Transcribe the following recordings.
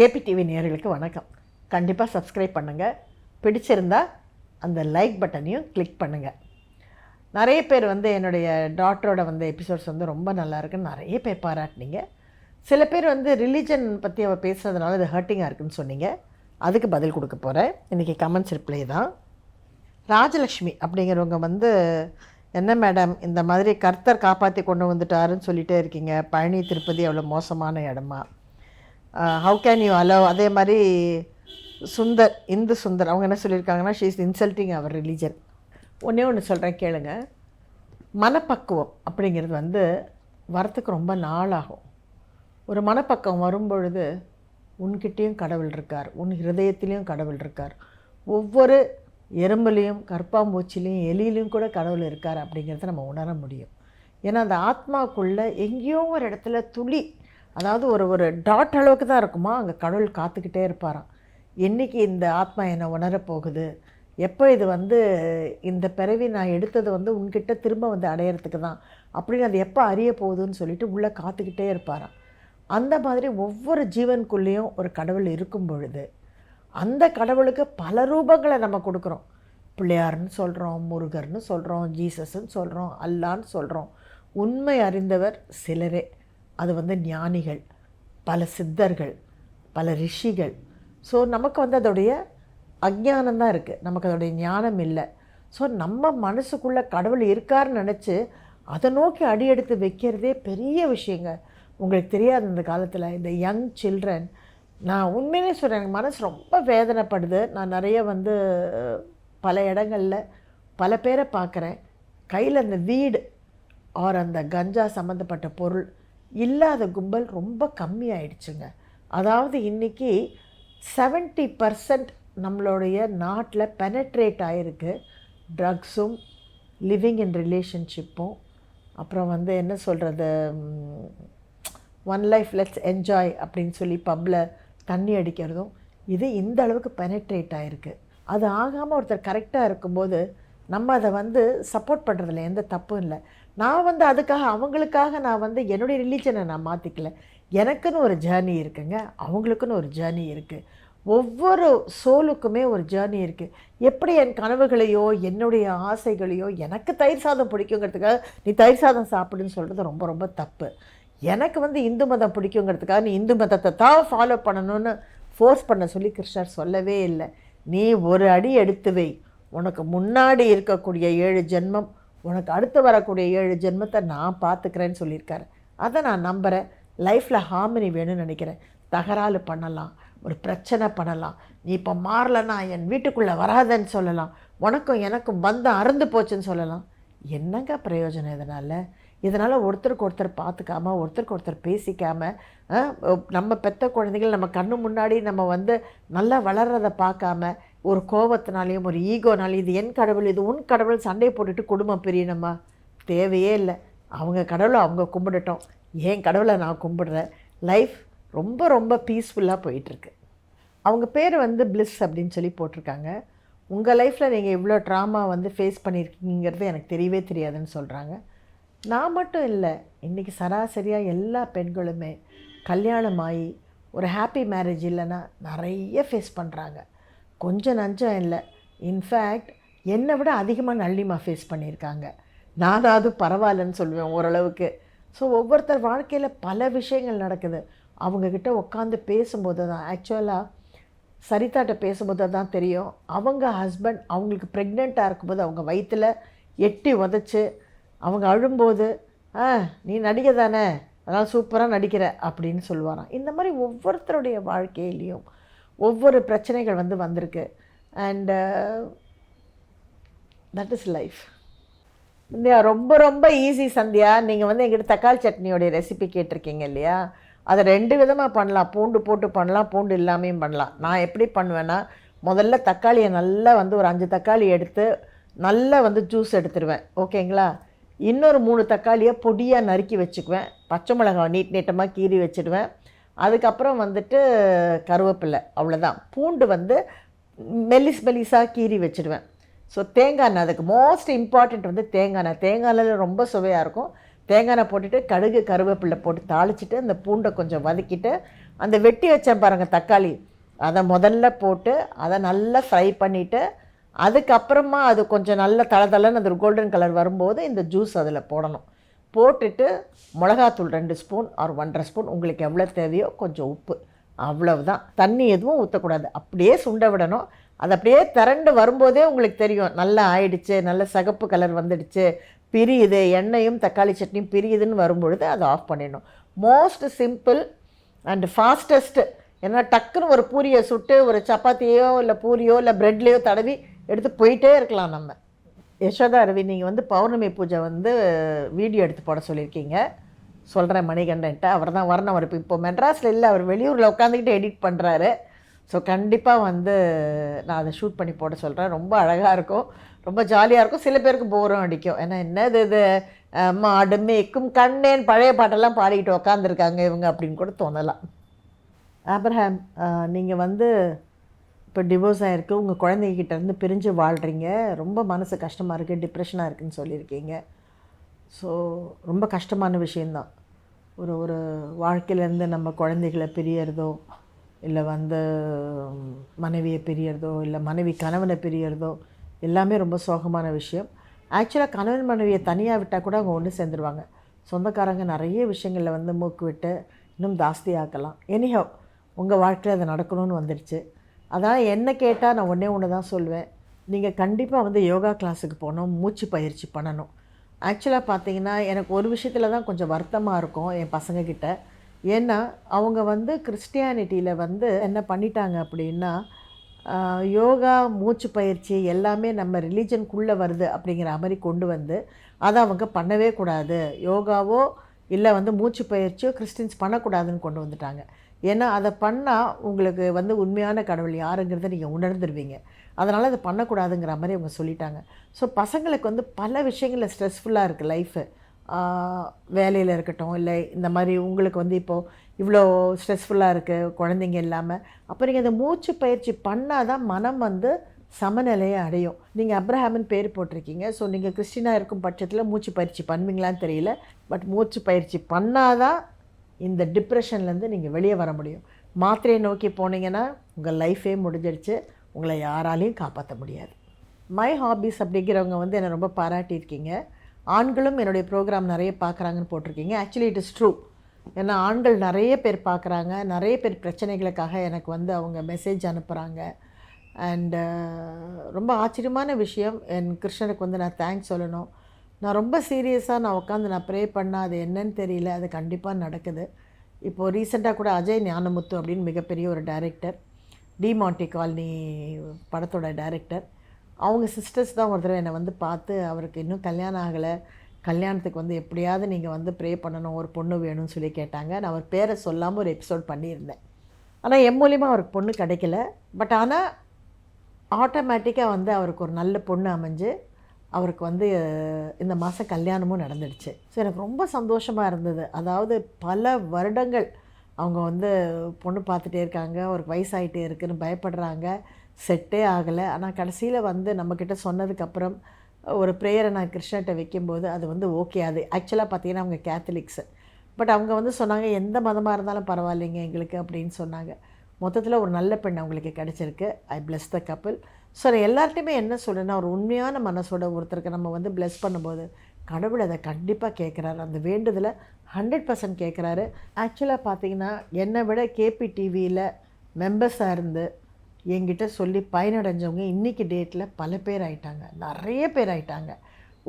KPTV நேர்களுக்கு வணக்கம். கண்டிப்பாக சப்ஸ்கிரைப் பண்ணுங்கள் பிடிச்சிருந்தால் அந்த லைக் பட்டனையும் கிளிக் பண்ணுங்கள் நிறைய பேர் வந்து என்னுடைய டாக்டரோட வந்து எபிசோட்ஸ் வந்து ரொம்ப நல்லாயிருக்குன்னு நிறைய பேர் பாராட்டினீங்க. சில பேர் வந்து ரிலீஜன் பற்றி அவள் பேசுகிறதுனால இது ஹர்ட்டிங்காக இருக்குன்னு சொன்னீங்க. அதுக்கு பதில் கொடுக்க போகிறேன் இன்றைக்கி கமெண்ட்ஸ் ரிப்ளை தான். ராஜலக்ஷ்மி அப்படிங்கிறவங்க வந்து என்ன மேடம் இந்த மாதிரி கர்த்தர் காப்பாற்றி கொண்டு வந்துட்டாருன்னு சொல்லிகிட்டே இருக்கீங்க. பழனி திருப்பதி அவ்வளோ மோசமான இடமா? ஹவு கேன் யூ அலோ அதே மாதிரி சுந்தர் இந்து சுந்தர் அவங்க என்ன சொல்லியிருக்காங்கன்னா she is insulting our religion ஒன்றே ஒன்று சொல்கிறேன் கேளுங்க. மனப்பக்குவம் அப்படிங்கிறது வந்து வரத்துக்கு ரொம்ப நாள் ஆகும் ஒரு மனப்பக்கம் வரும்பொழுது உன்கிட்டேயும் கடவுள் இருக்கார் உன் ஹிருதயத்திலையும் கடவுள் இருக்கார். ஒவ்வொரு எறும்புலேயும் கற்பாம்பூச்சிலையும் எலியிலையும் கூட கடவுள் இருக்கார் அப்படிங்கிறத நம்ம உணர முடியும். ஏன்னா அந்த ஆத்மாவுக்குள்ளே எங்கேயோ ஒரு இடத்துல துளி அதாவது ஒரு ஒரு டாட் அளவுக்கு தான் இருக்குமா? அங்கே கடவுள் காத்துக்கிட்டே இருப்பாராம். என்றைக்கு இந்த ஆத்மா என்னை உணரப் போகுது? எப்போ இது வந்து இந்த பிறவி நான் எடுத்தது வந்து உன்கிட்ட திரும்ப வந்து அடையிறதுக்கு தான். அப்படின்னு அது எப்போ அறிய போகுதுன்னு சொல்லிட்டு உள்ளே காத்துக்கிட்டே இருப்பாராம். அந்த மாதிரி ஒவ்வொரு ஜீவனுக்குள்ளேயும் ஒரு கடவுள் இருக்கும் பொழுது அந்த கடவுளுக்கு பல ரூபங்களை நம்ம கொடுக்குறோம். பிள்ளையார்னு சொல்கிறோம் முருகர்னு சொல்கிறோம் ஜீசஸ்ன்னு சொல்கிறோம் அல்லான்னு சொல்கிறோம் உண்மை அறிந்தவர் சிலரே. அது வந்து ஞானிகள் பல சித்தர்கள் பல ரிஷிகள். ஸோ நமக்கு வந்து அதோடைய அஜ்ஞானம் தான் இருக்குது நமக்கு அதோடைய ஞானம் இல்லை. ஸோ நம்ம மனசுக்குள்ளே கடவுள் இருக்காருன்னு நினச்சி அதை நோக்கி அடி எடுத்து வைக்கிறதே பெரிய விஷயங்க. உங்களுக்கு தெரியாது இந்த காலத்தில் இந்த யங் சில்ட்ரன். நான் உண்மையிலே சொல்கிறேன் எனக்கு மனசு ரொம்ப வேதனைப்படுது. நான் நிறைய வந்து பல இடங்களில் பல பேரை பார்க்குறேன். கையில் அந்த வீடு ஆர் அந்த கஞ்சா சம்மந்தப்பட்ட பொருள். இல்லாத கும்பல் ரொம்ப கம்மியாயிடுச்சுங்க. அதாவது இன்றைக்கி செவன்ட்டி பர்சன்ட் நம்மளுடைய நாட்டில் பெனட்ரேட் ஆகிருக்கு ட்ரக்ஸும் லிவிங் இன் ரிலேஷன்ஷிப்பும் அப்புறம் வந்து என்ன சொல்கிறது ஒன் லைஃப் லெட்ஸ் என்ஜாய் அப்படின்னு சொல்லி பப்பில் தண்ணி அடிக்கிறதும் இது இந்த அளவுக்கு பெனட்ரேட் ஆகிருக்கு அது ஆகாமல் ஒருத்தர் கரெக்டாக இருக்கும்போது நம்ம அதை வந்து சப்போர்ட் பண்ணுறதில்ல எந்த தப்பும் இல்லை. நான் வந்து அதுக்காக அவங்களுக்காக நான் வந்து என்னுடைய ரிலீஜனை நான் மாற்றிக்கல எனக்குன்னு ஒரு ஜேர்னி இருக்குங்க. அவங்களுக்குன்னு ஒரு ஜேர்னி இருக்குது ஒவ்வொரு சோலுக்குமே ஒரு ஜேர்னி இருக்குது எப்படி என் கனவுகளையோ என்னுடைய ஆசைகளையோ எனக்கு தயிர் சாதம் பிடிக்குங்கிறதுக்காக நீ தயிர் சாதம் சாப்பிடுன்னு சொல்கிறது ரொம்ப ரொம்ப தப்பு. எனக்கு வந்து இந்து மதம் பிடிக்குங்கிறதுக்காக நீ இந்து மதத்தை தான் ஃபாலோ பண்ணணும்னு ஃபோர்ஸ் பண்ண சொல்லி கிருஷ்ணர் சொல்லவே இல்லை. நீ ஒரு அடி எடுத்து வை. உனக்கு முன்னாடி இருக்கக்கூடிய ஏழு ஜென்மம் உனக்கு அடுத்து வரக்கூடிய ஏழு ஜென்மத்தை நான் பார்த்துக்கிறேன்னு சொல்லியிருக்காரு. அதை நான் நம்புகிறேன் லைஃப்பில் ஹார்மனி வேணும்னு நினைக்கிறேன். தகராறு பண்ணலாம். ஒரு பிரச்சனை பண்ணலாம். நீ இப்போ மாறலன்னா என் வீட்டுக்குள்ளே வராதன்னு சொல்லலாம். உனக்கும் எனக்கும் பந்தம் அறுந்து போச்சுன்னு சொல்லலாம். என்னங்க பிரயோஜனம் இதனால்? இதனால் ஒருத்தருக்கு ஒருத்தர் பார்த்துக்காம ஒருத்தருக்கு ஒருத்தர் பேசிக்காமல் நம்ம பெத்த குழந்தைகள் நம்ம கண்ணு முன்னாடி நம்ம வந்து நல்லா வளர்கிறத பார்க்காம ஒரு கோபத்தினாலையும் ஒரு ஈகோனாலையும் இது என் கடவுள் இது உன் கடவுள் சண்டையை போட்டுட்டு குடும்பம் பிரியணுமா தேவையே இல்லை. அவங்க கடவுளை அவங்க கும்பிடட்டும். என் கடவுளை நான் கும்பிடுறேன். லைஃப் ரொம்ப ரொம்ப பீஸ்ஃபுல்லாக போயிட்டுருக்கு. அவங்க பேர் வந்து பிளிஸ் அப்படின்னு சொல்லி போட்டிருக்காங்க. உங்கள் லைஃப்பில் நீங்கள் இவ்வளோ ட்ராமா வந்து ஃபேஸ் பண்ணியிருக்கீங்கிறது எனக்கு தெரியவே தெரியாதுன்னு சொல்கிறாங்க நான் மட்டும் இல்லை. இன்றைக்கி சராசரியாக எல்லா பெண்களுமே கல்யாணம் ஆகி ஒரு ஹாப்பி மேரேஜ் இல்லைன்னா நிறைய ஃபேஸ் பண்ணுறாங்க கொஞ்சம் நஞ்சம் இல்லை. இன்ஃபேக்ட் என்னை விட அதிகமாக நள்ளிமா ஃபேஸ் பண்ணியிருக்காங்க. நானாவது பரவாயில்லன்னு சொல்லுவேன் ஓரளவுக்கு. ஸோ ஒவ்வொருத்தர் வாழ்க்கையில் பல விஷயங்கள் நடக்குது. அவங்கக்கிட்ட உட்காந்து பேசும்போது தான் ஆக்சுவலாக சரிதாட்ட பேசும்போது தான் தெரியும். அவங்க ஹஸ்பண்ட் அவங்களுக்கு ப்ரெக்னெண்ட்டாக இருக்கும்போது அவங்க வயிற்றில் எட்டி உதச்சி அவங்க அழும்போது ஆ நீ நடிகை தானே அதனால் சூப்பராக நடிக்கிற அப்படின்னு சொல்லுவாராம். இந்த மாதிரி ஒவ்வொருத்தருடைய வாழ்க்கையிலையும் ஒவ்வொரு பிரச்சனைகள் வந்து வந்திருக்கு. And that is life India ரொம்ப ரொம்ப ஈஸி சந்தியா. நீங்கள் வந்து எங்கிட்ட தக்காளி சட்னியோடைய ரெசிபி கேட்டிருக்கீங்க இல்லையா? அதை ரெண்டு விதமாக பண்ணலாம். பூண்டு போட்டு பண்ணலாம் பூண்டு இல்லாமையும் பண்ணலாம். நான் எப்படி பண்ணுவேன்னா முதல்ல தக்காளியை நல்லா வந்து ஒரு அஞ்சு தக்காளி எடுத்து நல்லா வந்து ஜூஸ் எடுத்துருவேன். ஓகேங்களா? இன்னொரு மூணு தக்காளியை பொடியாக நறுக்கி வச்சுக்குவேன். பச்சை மிளகாய் நீட் நீட்டமாக கீறி வச்சுடுவேன். அதுக்கப்புறம் வந்துட்டு கருவேப்பிலை அவ்வளோதான் பூண்டு வந்து மெல்லிஸ் மெல்லிஸாக கீறி வச்சுடுவேன். ஸோ தேங்காய் எண்ணெய் அதுக்கு மோஸ்ட் இம்பார்ட்டண்ட் வந்து தேங்காய் எண்ணெய். தேங்காய் எண்ணெயில் ரொம்ப சுவையாக இருக்கும். தேங்காய் எண்ணெய் போட்டுட்டு கடுகு கருவேப்பிலை போட்டு தாளிச்சிட்டு அந்த பூண்டை கொஞ்சம் வதக்கிட்டு அந்த வெட்டி வச்சேன் பாருங்கள் தக்காளி அதை முதல்ல போட்டு அதை நல்லா ஃப்ரை பண்ணிவிட்டு அதுக்கப்புறமா அது கொஞ்சம் நல்ல தளதளன்னு அது கோல்டன் கலர் வரும்போது இந்த ஜூஸ் அதில் போடணும். போட்டுட்டு மிளகாத்தூள் ரெண்டு ஸ்பூன் ஆர் ஒன்றரை ஸ்பூன் உங்களுக்கு எவ்வளோ தேவையோ கொஞ்சம் உப்பு. அவ்வளவுதான். தண்ணி எதுவும் ஊற்றக்கூடாது அப்படியே சுண்ட விடணும். அது அப்படியே திரண்டு வரும்போதே உங்களுக்கு தெரியும். நல்லா ஆயிடுச்சு நல்ல சகப்பு கலர் வந்துடுச்சு பிரியுது எண்ணெயும் தக்காளி சட்னியும் பிரியுதுன்னு வரும்பொழுது அதை ஆஃப் பண்ணிடணும். மோஸ்ட் சிம்பிள் அண்ட் ஃபாஸ்டஸ்ட்டு ஏன்னா டக்குன்னு ஒரு பூரியை சுட்டு ஒரு சப்பாத்தியோ இல்லை பூரியோ இல்லை ப்ரெட்லேயோ தடவி எடுத்து போயிட்டே இருக்கலாம் நம்ம. யசோதா ரவி நீங்கள் வந்து பௌர்ணமி பூஜை வந்து வீடியோ எடுத்து போட சொல்லியிருக்கீங்க. சொல்கிறேன் மணிகண்டன்ட்ட. அவர் தான் வரணும் அவர் இப்போ இப்போ மெட்ராஸில் இல்லை அவர் வெளியூரில் உட்காந்துக்கிட்டு எடிட் பண்ணுறாரு ஸோ கண்டிப்பாக வந்து நான் அதை ஷூட் பண்ணி போட சொல்கிறேன் ரொம்ப அழகாக இருக்கும். ரொம்ப ஜாலியாக இருக்கும். சில பேருக்கு போரும் அடிக்கும். ஏன்னா என்னது இது? மாடு மேய்க்கும் கண்ணேன். பழைய பாட்டெல்லாம் பாடிக்கிட்டு உக்காந்துருக்காங்க இவங்க அப்படின்னு கூட தோணலாம். ஆப்ரஹாம் நீங்கள் வந்து இப்போ டிவோர்ஸ் ஆகிருக்கு உங்கள் குழந்தைகிட்ட இருந்து பிரிஞ்சு வாழ்கிறீங்க ரொம்ப மனசு கஷ்டமாக இருக்குது டிப்ரெஷனாக இருக்குன்னு சொல்லியிருக்கீங்க. ஸோ ரொம்ப கஷ்டமான விஷயந்தான் ஒரு ஒரு வாழ்க்கையிலேருந்து நம்ம குழந்தைகளை பிரியறதோ இல்லை வந்து மனைவியை பிரியறதோ இல்லை மனைவி கணவனை பிரியறதோ எல்லாமே ரொம்ப சோகமான விஷயம். ஆக்சுவலாக கணவன் மனைவியை தனியாக விட்டால் கூட அவங்க ஒன்று சேர்ந்துருவாங்க. சொந்தக்காரங்க நிறைய விஷயங்களில் வந்து மூக்கு விட்டு இன்னும் ஜாஸ்தியாக்கலாம். எனிஹவ் உங்கள் வாழ்க்கையில் அது நடக்கணும்னு வந்துடுச்சு அதனால் என்ன கேட்டால் நான் ஒன்றே ஒன்று தான் சொல்லுவேன். நீங்கள் கண்டிப்பாக வந்து யோகா கிளாஸுக்கு போகணும் மூச்சு பயிற்சி பண்ணணும். ஆக்சுவலாக பார்த்தீங்கன்னா எனக்கு ஒரு விஷயத்தில் தான் கொஞ்சம் வருத்தமாக இருக்கும் என் பசங்கக்கிட்ட ஏன்னா அவங்க வந்து கிறிஸ்டியானிட்டியில் வந்து என்ன பண்ணிட்டாங்க அப்படின்னா யோகா மூச்சு பயிற்சி எல்லாமே நம்ம ரிலீஜனுக்குள்ளே வருது அப்படிங்கிற மாதிரி கொண்டு வந்து அதை அவங்க பண்ணவே கூடாது. யோகாவோ இல்லை வந்து மூச்சு பயிற்சியோ கிறிஸ்டின்ஸ் பண்ணக்கூடாதுன்னு கொண்டு வந்துட்டாங்க. ஏன்னா அதை பண்ணால் உங்களுக்கு வந்து உண்மையான கடவுள் யாருங்கிறத நீங்கள் உணர்ந்துருவீங்க. அதனால் அதை பண்ணக்கூடாதுங்கிற மாதிரி அவங்க சொல்லிட்டாங்க. ஸோ பசங்களுக்கு வந்து பல விஷயங்களில் ஸ்ட்ரெஸ்ஃபுல்லாக இருக்குது லைஃபு வேலையில் இருக்கட்டும் இல்லை இந்த மாதிரி உங்களுக்கு வந்து இப்போது இவ்வளோ ஸ்ட்ரெஸ்ஃபுல்லாக இருக்குது குழந்தைங்க இல்லாமல் அப்போ நீங்கள் இந்த மூச்சு பயிற்சி பண்ணால் தான் மனம் வந்து சமநிலையை அடையும். நீங்கள் அப்ரஹாமன் பேர் போட்டிருக்கீங்க. ஸோ நீங்கள் கிறிஸ்டினாக இருக்கும் பட்சத்தில் மூச்சு பயிற்சி பண்ணுவீங்களான்னு தெரியல. பட் மூச்சு பயிற்சி பண்ணாதான் இந்த டிப்ரெஷன்லேருந்து நீங்கள் வெளியே வர முடியும். மாத்திரையை நோக்கி போனீங்கன்னா உங்கள் லைஃபே முடிஞ்சிடுச்சு உங்களை யாராலையும் காப்பாற்ற முடியாது. மை ஹாபீஸ் அப்படிங்கிறவங்க வந்து என்னை ரொம்ப பாராட்டியிருக்கீங்க. ஆண்களும் என்னுடைய ப்ரோக்ராம் நிறைய பார்க்குறாங்கன்னு போட்டிருக்கீங்க. ஆக்சுவலி இட் இஸ் ட்ரூ ஏன்னா ஆண்கள் நிறைய பேர் பார்க்குறாங்க. நிறைய பேர் பிரச்சனைகளுக்காக எனக்கு வந்து அவங்க மெசேஜ் அனுப்புகிறாங்க அண்டு ரொம்ப ஆச்சரியமான விஷயம். என் கிருஷ்ணனுக்கு வந்து நான் தேங்க்ஸ் சொல்லணும். நான் ரொம்ப சீரியஸாக நான் உட்காந்து நான் ப்ரே பண்ணால் அது என்னன்னு தெரியல அது கண்டிப்பாக நடக்குது. இப்போது ரீசெண்டாக கூட அஜய் ஞானமுத்து அப்படின்னு மிகப்பெரிய ஒரு டைரக்டர் டிமாண்டி காலனி படத்தோட டைரக்டர் அவங்க சிஸ்டர்ஸ் தான் ஒரு தடவை என்னை வந்து பார்த்து அவருக்கு இன்னும் கல்யாணம் ஆகலை கல்யாணத்துக்கு வந்து எப்படியாவது நீங்கள் வந்து ப்ரே பண்ணணும் ஒரு பொண்ணு வேணும்னு சொல்லி கேட்டாங்க. நான் அவர் பேரை சொல்லாமல் ஒரு எபிசோட் பண்ணியிருந்தேன். ஆனால் என் மூலியமாக அவருக்கு பொண்ணு கிடைக்கல. பட் ஆனால் ஆட்டோமேட்டிக்காக வந்து அவருக்கு ஒரு நல்ல பொண்ணு அமைஞ்சு அவருக்கு வந்து இந்த மாதம் கல்யாணமும் நடந்துடுச்சு. ஸோ எனக்கு ரொம்ப சந்தோஷமாக இருந்தது. அதாவது பல வருடங்கள் அவங்க வந்து பொண்ணு பார்த்துட்டே இருக்காங்க ஒரு வயசாயிட்டே இருக்குன்னு பயப்படுறாங்க. செட்டே ஆகலை. ஆனால் கடைசியில் வந்து நம்மக்கிட்ட சொன்னதுக்கப்புறம் ஒரு ப்ரேயரை நான் கிருஷ்ணர்கிட்ட வைக்கும்போது அது வந்து ஓகே அது ஆக்சுவலாக பார்த்தீங்கன்னா அவங்க கேத்தலிக்ஸு பட் அவங்க வந்து சொன்னாங்க எந்த மதமாக இருந்தாலும் பரவாயில்லைங்க எங்களுக்கு அப்படின்னு சொன்னாங்க. மொத்தத்தில் ஒரு நல்ல பெண் அவங்களுக்கு கிடச்சிருக்கு. I bless the couple so எல்லார்ட்டையுமே என்ன சொல்கிறேன்னா ஒரு உண்மையான மனசோட ஒருத்தருக்கு நம்ம வந்து ப்ளெஸ் பண்ணும்போது கடவுள் அதை கண்டிப்பாக கேட்குறாரு. அந்த வேண்டுதலை ஹண்ட்ரட் பர்சன்ட் கேட்குறாரு. ஆக்சுவலாக பார்த்தீங்கன்னா என்னை விட கேபி டிவியில் மெம்பர்ஸாக இருந்து என்கிட்ட சொல்லி பயனடைஞ்சவங்க இன்றைக்கி டேட்டில் பல பேர் ஆயிட்டாங்க. நிறைய பேர் ஆயிட்டாங்க.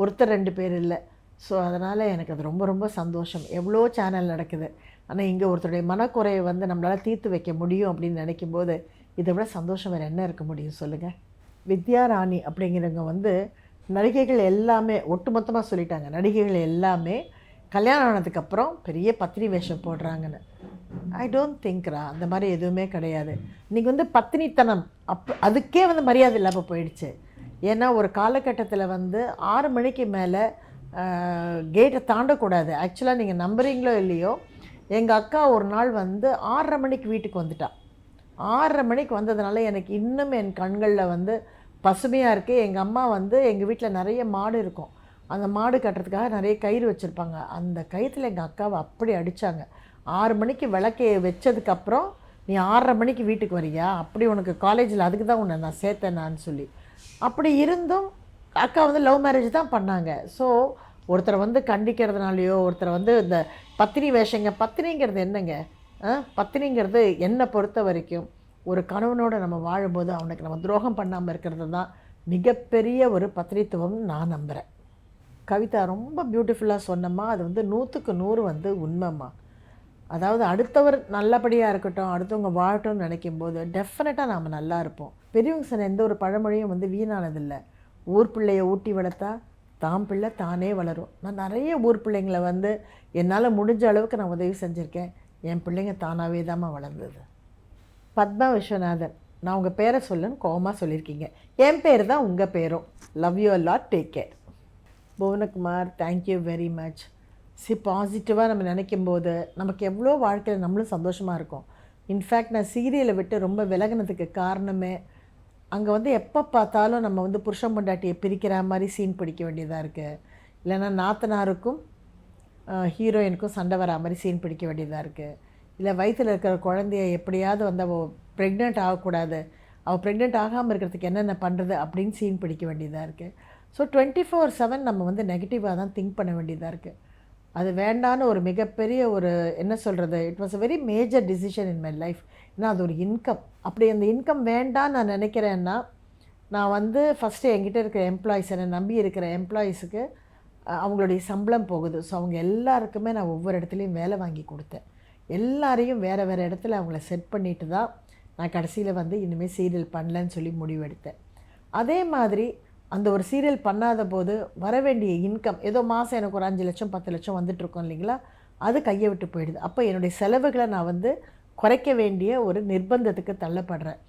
ஒருத்தர் ரெண்டு பேர் இல்லை. ஸோ அதனால் எனக்கு அது ரொம்ப ரொம்ப சந்தோஷம். எவ்வளோ சேனல் நடக்குது. ஆனால் இங்கே ஒருத்தருடைய மனக்குறையை வந்து நம்மளால் தீர்த்து வைக்க முடியும் அப்படின்னு நினைக்கும்போது இதை விட சந்தோஷம் வேறு என்ன இருக்க முடியும்? சொல்லுங்கள் வித்யா ராணி அப்படிங்கிறவங்க வந்து நடிகைகள் எல்லாமே ஒட்டுமொத்தமாக சொல்லிட்டாங்க. நடிகைகள் எல்லாமே கல்யாணம் ஆனதுக்கப்புறம் பெரிய பத்தினி வேஷம் போடுறாங்கன்னு. ஐ டோன்ட் திங்க்ரா அந்த மாதிரி எதுவுமே கிடையாது. இன்றைக்கி வந்து பத்தினித்தனம் அப் அதுக்கே வந்து மரியாதை இல்லாமல் போயிடுச்சு. ஏன்னா ஒரு காலகட்டத்தில் வந்து ஆறு மணிக்கு மேலே கேட்டை தாண்டக்கூடாது. ஆக்சுவலாக நீங்கள் நம்புறீங்களோ இல்லையோ எங்கள் அக்கா ஒரு நாள் வந்து ஆறரை மணிக்கு வீட்டுக்கு வந்துட்டா. ஆறரை மணிக்கு வந்ததுனால எனக்கு இன்னும் என் கண்களில் வந்து பசுமையாக இருக்குது எங்கள் அம்மா வந்து எங்கள் வீட்டில் நிறைய மாடு இருக்கும். அந்த மாடு கட்டுறதுக்காக நிறைய கயிறு வச்சுருப்பாங்க. அந்த கயிற்றுல எங்கள் அக்காவை அப்படி அடித்தாங்க ஆறு மணிக்கு விளக்கு வச்சதுக்கப்புறம் நீ ஆறரை மணிக்கு வீட்டுக்கு வரியா? அப்படி உனக்கு காலேஜில் அதுக்கு தான் உன்னை நான் சேர்த்தேன் நான் சொல்லி. அப்படி இருந்தும் அக்கா வந்து லவ் மேரேஜ் தான் பண்ணாங்க. ஸோ ஒருத்தரை வந்து கண்டிக்கிறதுனாலையோ ஒருத்தரை வந்து இந்த பத்தினி வேஷங்க பத்தினிங்கிறது என்னங்க? பத்தினிங்கிறது என்னை பொறுத்த வரைக்கும் ஒரு கணவனோட நம்ம வாழும்போது அவனுக்கு நம்ம துரோகம் பண்ணாமல் இருக்கிறது தான் மிகப்பெரிய ஒரு பத்திரித்துவம்னு நான் நம்புகிறேன் கவிதா ரொம்ப பியூட்டிஃபுல்லாக சொன்னம்மா அது வந்து நூற்றுக்கு நூறு வந்து உண்மைம்மா. அதாவது அடுத்தவர் நல்லபடியாக இருக்கட்டும் அடுத்தவங்க வாழட்டும்னு நினைக்கும் போது டெஃபினட்டாக நாம் நல்லா இருப்போம். பெரியவங்க சொன்ன எந்த ஒரு பழமொழியும் வந்து வீணானதில்லை. ஊர் பிள்ளையை ஊட்டி வளர்த்தா தாம் பிள்ளை தானே வளரும். நான் நிறைய ஊர் பிள்ளைங்களை வந்து என்னால் முடிஞ்ச அளவுக்கு நான் உதவி செஞ்சுருக்கேன். என் பிள்ளைங்க தானாகவே தாம்மா வளர்ந்தது. பத்மா விஸ்வநாதன் நான் உங்கள் பேரை சொல்லுன்னு கோவமாக சொல்லியிருக்கீங்க. என் பேர் தான் உங்கள் பேரும். Love you lot take care Bhuvanakumar thank you very much C பாசிட்டிவாக நம்ம நினைக்கும் போது நமக்கு எவ்வளோ வாழ்க்கையில் நம்மளும் சந்தோஷமாக இருக்கும். இன்ஃபேக்ட் நான் சீரியலை விட்டு ரொம்ப விலகினதுக்கு காரணமே அங்கே வந்து எப்போ பார்த்தாலும் நம்ம வந்து புருஷன் பொண்டாட்டியை பிரிக்கிற மாதிரி சீன் பிடிக்க வேண்டியதாக இருக்குது இல்லைன்னா நாத்தனாருக்கும் ஹீரோயினுக்கும் சண்டை வரா மாதிரி சீன் பிடிக்க வேண்டியதாக இருக்குது இல்லை வயிற்றில் இருக்கிற குழந்தைய எப்படியாவது வந்து அவள் ப்ரெக்னென்ட் ஆகக்கூடாது. அவள் ப்ரெக்னென்ட் ஆகாமல் இருக்கிறதுக்கு என்னென்ன பண்ணுறது அப்படின்னு சீன் பிடிக்க வேண்டியதாக இருக்குது ஸோ டுவெண்ட்டி ஃபோர் செவன் நம்ம வந்து நெகட்டிவாக தான் திங்க் பண்ண வேண்டியதாக இருக்குது அது வேண்டான்னு ஒரு மிகப்பெரிய ஒரு என்ன சொல்கிறது it was a very major decision in my life ஏன்னா அது ஒரு இன்கம் அப்படி அந்த இன்கம் வேண்டான்னு நான் நினைக்கிறேன்னா நான் வந்து ஃபஸ்ட்டு என்கிட்ட இருக்கிற எம்ப்ளாயிஸ் என்னை நம்பி இருக்கிற எம்ப்ளாயிஸுக்கு அவங்களுடைய சம்பளம் போகுது. ஸோ அவங்க எல்லாருக்குமே நான் ஒவ்வொரு இடத்துலையும் வேலை வாங்கி கொடுத்தேன். எல்லாரையும் வேறு வேறு இடத்துல அவங்கள செட் பண்ணிட்டு தான் நான் கடைசியில் வந்து இனிமேல் சீரியல் பண்ணலன்னு சொல்லி முடிவெடுத்தேன். அதே மாதிரி அந்த ஒரு சீரியல் பண்ணாத போது வர வேண்டிய இன்கம் ஏதோ மாதம் எனக்கு ஒரு அஞ்சு லட்சம் பத்து லட்சம் வந்துட்டுருக்கோம் இல்லைங்களா? அது கையை விட்டு போயிடுது. அப்போ என்னுடைய செலவுகளை நான் வந்து குறைக்க வேண்டிய ஒரு நிர்பந்தத்துக்கு தள்ளப்படுறேன்.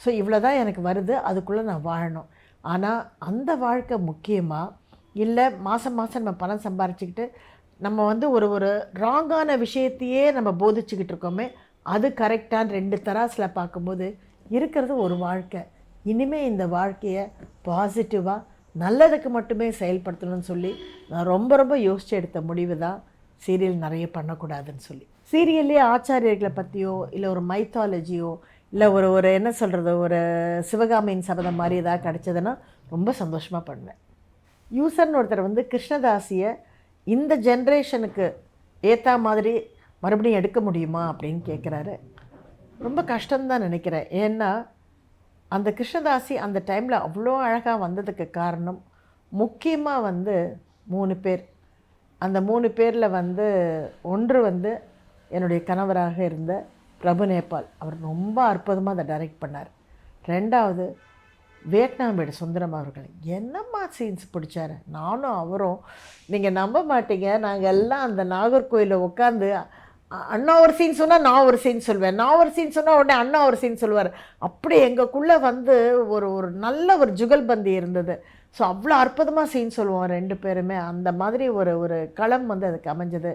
ஸோ இவ்வளோ தான் எனக்கு வருது. அதுக்குள்ளே நான் வாழணும். ஆனால் அந்த வாழ்க்கை முக்கியமாக இல்லை மாதம் மாதம் நம்ம பணம் சம்பாரிச்சுக்கிட்டு நம்ம வந்து ஒரு ஒரு ராங்கான விஷயத்தையே நம்ம போதிச்சுக்கிட்டு இருக்கோமே அது கரெக்டான ரெண்டு தராசில் பார்க்கும்போது இருக்கிறது ஒரு வாழ்க்கை. இனிமேல் இந்த வாழ்க்கையை பாசிட்டிவாக நல்லதுக்கு மட்டுமே செயல்படுத்தணும்னு சொல்லி நான் ரொம்ப ரொம்ப யோசித்து எடுத்த முடிவு தான் சீரியல் நிறைய பண்ணக்கூடாதுன்னு சொல்லி. சீரியல்லே ஆச்சாரியர்களை பற்றியோ இல்லை ஒரு மைத்தாலஜியோ இல்லை ஒரு ஒரு என்ன சொல்கிறது ஒரு சிவகாமியின் சபதம் மாதிரி ஏதாவது கிடச்சதுன்னா ரொம்ப சந்தோஷமாக பண்ணுவேன். யூசர்னு ஒருத்தர் வந்து கிருஷ்ணதாசியை இந்த ஜென்ரேஷனுக்கு ஏற்ற மாதிரி மறுபடியும் எடுக்க முடியுமா அப்படின்னு கேட்குறாரு ரொம்ப கஷ்டம்தான் நினைக்கிறேன். ஏன்னா அந்த கிருஷ்ணதாசி அந்த டைமில் அவ்வளோ அழகாக வந்ததுக்கு காரணம் முக்கியமாக வந்து மூணு பேர். அந்த மூணு பேரில் வந்து ஒன்று வந்து என்னுடைய கணவராக இருந்த பிரபு நேபால். அவர் ரொம்ப அற்புதமாக அதை டைரக்ட் பண்ணார். ரெண்டாவது வியட்நாம் சுந்தரம் அவர்கள் என்னம்மா சீன்ஸ் பிடிச்சாரு? நானும் அவரும் நீங்கள் நம்ப மாட்டீங்க. நாங்கள் எல்லாம் அந்த நாகர்கோயிலில் உட்காந்து அண்ணா ஒரு சீன் சொன்னால் நான் ஒரு சீன் சொல்வேன். நான் ஒரு சீன் சொன்னால் உடனே அண்ணா ஒரு சீன் சொல்லுவார். அப்படி எங்களுக்குள்ளே வந்து ஒரு ஒரு நல்ல ஒரு ஜுகல்பந்தி இருந்தது. ஸோ அவ்வளோ அற்புதமாக சீன் சொல்லுவோம் ரெண்டு பேருமே. அந்த மாதிரி ஒரு ஒரு களம் வந்து அதுக்கு அமைஞ்சது.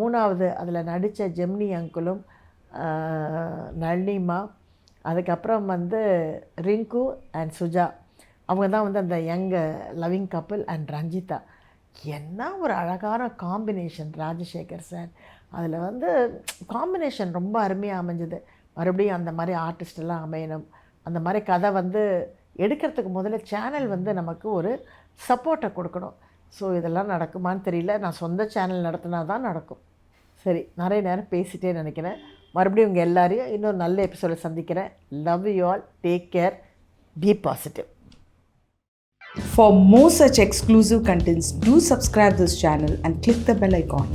மூணாவது அதில் நடித்த ஜெமினி அங்குலும் நளினிமா அதுக்கப்புறம் வந்து ரிங்கு அண்ட் சுஜா. அவங்க தான் வந்து அந்த young loving couple and Ranjitha. என்ன ஒரு அழகான காம்பினேஷன் ராஜசேகர் சார் அதில் வந்து காம்பினேஷன் ரொம்ப அருமையாக அமைஞ்சது. மறுபடியும் அந்த மாதிரி ஆர்டிஸ்டெல்லாம் அமையணும். அந்த மாதிரி கதை வந்து எடுக்கிறதுக்கு முதல்ல சேனல் வந்து நமக்கு ஒரு சப்போர்ட்டை கொடுக்கணும். ஸோ இதெல்லாம் நடக்குமான்னு தெரியல. நான் சொந்த சேனல் நடத்தினா தான் நடக்கும். சரி நிறைய நேரம் பேசிட்டே நினைக்கிறேன். மறுபடியும் உங்கள் எல்லாரையும் இன்னொரு நல்ல எபிசோட சந்திக்கிறேன் love you all take care be positive For more such exclusive contents, do subscribe this channel and click the bell icon.